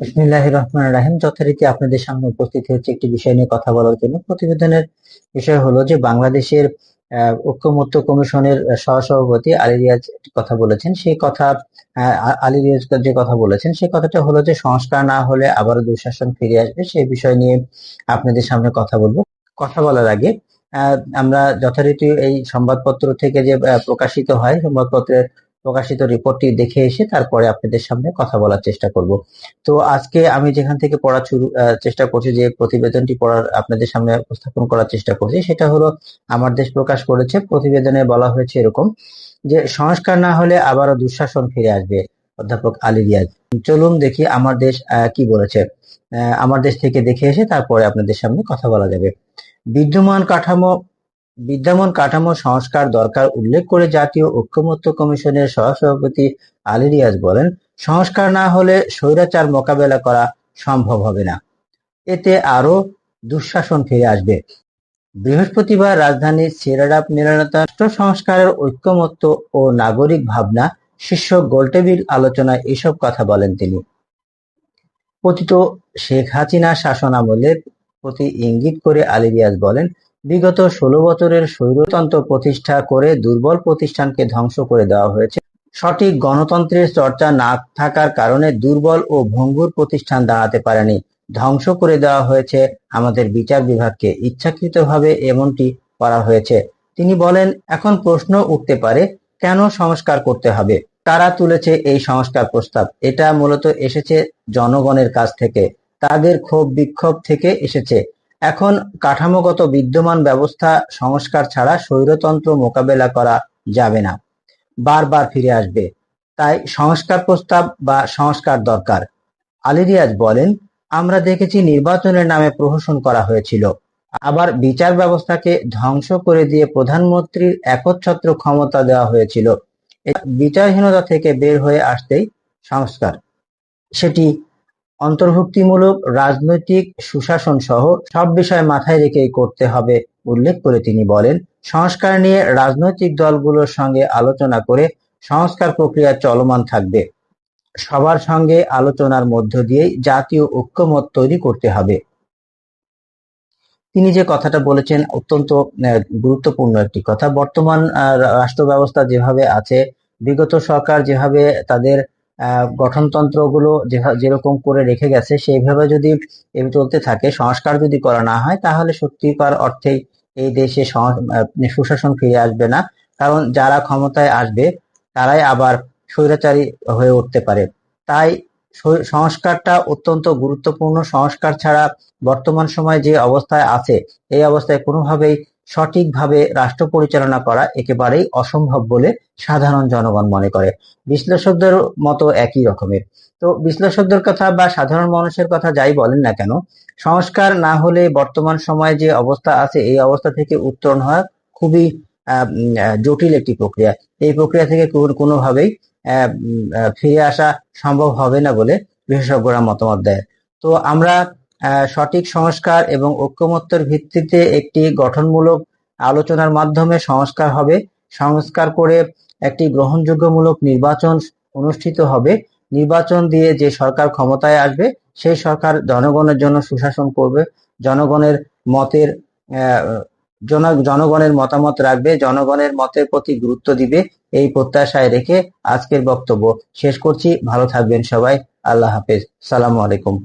বিসমিল্লাহ রহমান রাহিম। যথারীতি আপনাদের সামনে উপস্থিত হচ্ছে একটি বিষয় নিয়ে কথা বলার জন্য। প্রতিবেদনের বিষয় হলো যে, বাংলাদেশের ঐক্যমত্য কমিশনের সহসভাপতি আলী রিয়াজ কথা বলেছেন। সেই কথা আলী রিয়াজ যে কথা বলেছেন, সেই কথাটা হলো যে, সংস্কার না হলে আবারও দুঃশাসন ফিরে আসবে। সেই বিষয় নিয়ে আপনাদের সামনে কথা বলব। কথা বলার আগে আমরা যথারীতি এই সংবাদপত্র থেকে যে প্রকাশিত হয়, সংবাদপত্রের প্রকাশিত রিপোর্টটি দেখে এসে তারপরে আপনাদের সামনে কথা বলার চেষ্টা করব। তো আজকে আমি যেখান থেকে পড়া শুরু চেষ্টা করছি, যে প্রতিবেদনটি পড়ার আপনাদের সামনে উপস্থাপন করার চেষ্টা করছি, সেটা হলো, আমার দেশ প্রকাশ করেছে, প্রতিবেদনে বলা হয়েছে এরকম, যে সংস্কার না হলে আবারও দুঃশাসন ফিরে আসবে, অধ্যাপক আলী রিয়াজ। চলুন দেখি আমার দেশ কি বলেছে। আমার দেশ থেকে দেখে এসে তারপরে আপনাদের সামনে কথা বলা যাবে। বিদ্যমান কাঠামো বিদ্যমান কাঠামো সংস্কার দরকার উল্লেখ করে জাতীয় ঐক্যমত্য কমিশনের সহসভাপতি আলী রিয়াজ বলেন, সংস্কার না হলে স্বৈরাচার মোকাবেলা করা সম্ভব হবে না। এতে আরও দুঃশাসন ফিরে আসবে। বৃহস্পতিবার রাজধানীর সিরাডাপ মিলনতা রাষ্ট্র সংস্কারের ঐক্যমত্য ও নাগরিক ভাবনা শীর্ষক গোলটেবিল আলোচনায় এসব কথা বলেন তিনি। পতিত শেখ হাসিনা শাসনামলের প্রতি ইঙ্গিত করে আলী রিয়াজ বলেন বিগত ষোলো বছরের স্বৈরতন্ত্র প্রতিষ্ঠা করে দুর্বল প্রতিষ্ঠানকে ধ্বংস করে দেওয়া হয়েছে। সঠিক গণতন্ত্রের চর্চা না থাকার কারণে দুর্বল ও ভঙ্গুর প্রতিষ্ঠান দাঁড়াতে পারেনি। ধ্বংস করে দেওয়া হয়েছে আমাদের বিচার বিভাগকে। ইচ্ছাকৃতভাবে এমনটি করা হয়েছে। তিনি বলেন, এখন প্রশ্ন উঠতে পারে, কেন সংস্কার করতে হবে? কারা তুলেছে এই সংস্কার প্রস্তাব? এটা মূলত এসেছে জনগণের কাছ থেকে। তাদের ক্ষোভ বিক্ষোভ থেকে এসেছে। এখন কাঠামোগত বিদ্যমান ব্যবস্থা সংস্কার ছাড়া স্বৈরতন্ত্র মোকাবেলা করা যাবে না। বারবার ফিরে আসবে। তাই সংস্কার প্রস্তাব বা সংস্কার দরকার। আলী রিয়াজ বলেন, আমরা দেখেছি নির্বাচনের নামে প্রহসন করা হয়েছিল। আবার বিচার ব্যবস্থাকে ধ্বংস করে দিয়ে প্রধানমন্ত্রীর একচ্ছত্র ক্ষমতা দেওয়া হয়েছিল। বিচারহীনতা থেকে বের হয়ে আসতেই সংস্কার। সেটি অন্তর্ভুক্তিমূলক, রাজনৈতিক সুশাসন সহ সব বিষয় মাথায় রেখেই করতে হবে, উল্লেখ করে তিনি বলেন। সংস্কার নিয়ে রাজনৈতিক দলগুলোর সঙ্গে আলোচনা করে সংস্কার প্রক্রিয়া চলমান থাকবে। সবার সঙ্গে আলোচনার মধ্য দিয়েই জাতীয় ঐক্যমত তৈরি করতে হবে। তিনি যে কথাটা বলেছেন অত্যন্ত গুরুত্বপূর্ণ একটি কথা। বর্তমান রাষ্ট্র ব্যবস্থা যেভাবে আছে, বিগত সরকার যেভাবে তাদের গঠনতন্ত্রগুলো যেরকম করে রেখে গেছে, সেইভাবে যদি চলতে থাকে, সংস্কার যদি করা না হয়, তাহলে সত্যিকার অর্থেই এই দেশে সুশাসন ফিরে আসবে না। কারণ যারা ক্ষমতায় আসবে, তারাই আবার স্বৈরাচারী হয়ে উঠতে পারে। তাই সংস্কারটা অত্যন্ত গুরুত্বপূর্ণ। সংস্কার ছাড়া বর্তমান সময় যে অবস্থায় আছে, এই অবস্থায় কোনোভাবেই সঠিকভাবে রাষ্ট্র পরিচালনা করা একেবারেই অসম্ভব বলে সাধারণ জনগণ মনে করে। বিশ্লেষকদের মতো একই রকমের। তো বিশ্লেষকদের কথা বা সাধারণ মানুষের কথা যাই বলেন না কেন, সংস্কার না হলে বর্তমান সময়ে যে অবস্থা আছে, এই অবস্থা থেকে উত্তরণ হওয়া খুবই জটিল একটি প্রক্রিয়া। এই প্রক্রিয়া থেকে কোনো- কোনোভাবেই ফিরে আসা সম্ভব হবে না বলে বিশেষজ্ঞরা মতামত দেয়। তো আমরা সঠিক সংস্কার এবং ঐক্যমত্যের ভিত্তিতে একটি গঠনমূলক আলোচনার মাধ্যমে সংস্কার হবে। সংস্কার করে একটি গ্রহণযোগ্যমূলক নির্বাচন অনুষ্ঠিত হবে। নির্বাচন দিয়ে যে সরকার ক্ষমতায় আসবে, সেই সরকার জনগণের জন্য সুশাসন করবে। জনগণের মতের জনগণের মতামত রাখবে। জনগণের মতের প্রতি গুরুত্ব দিবে। এই প্রত্যাশায় রেখে আজকের বক্তব্য শেষ করছি। ভালো থাকবেন সবাই। আল্লাহ হাফেজ। সালামু আলাইকুম।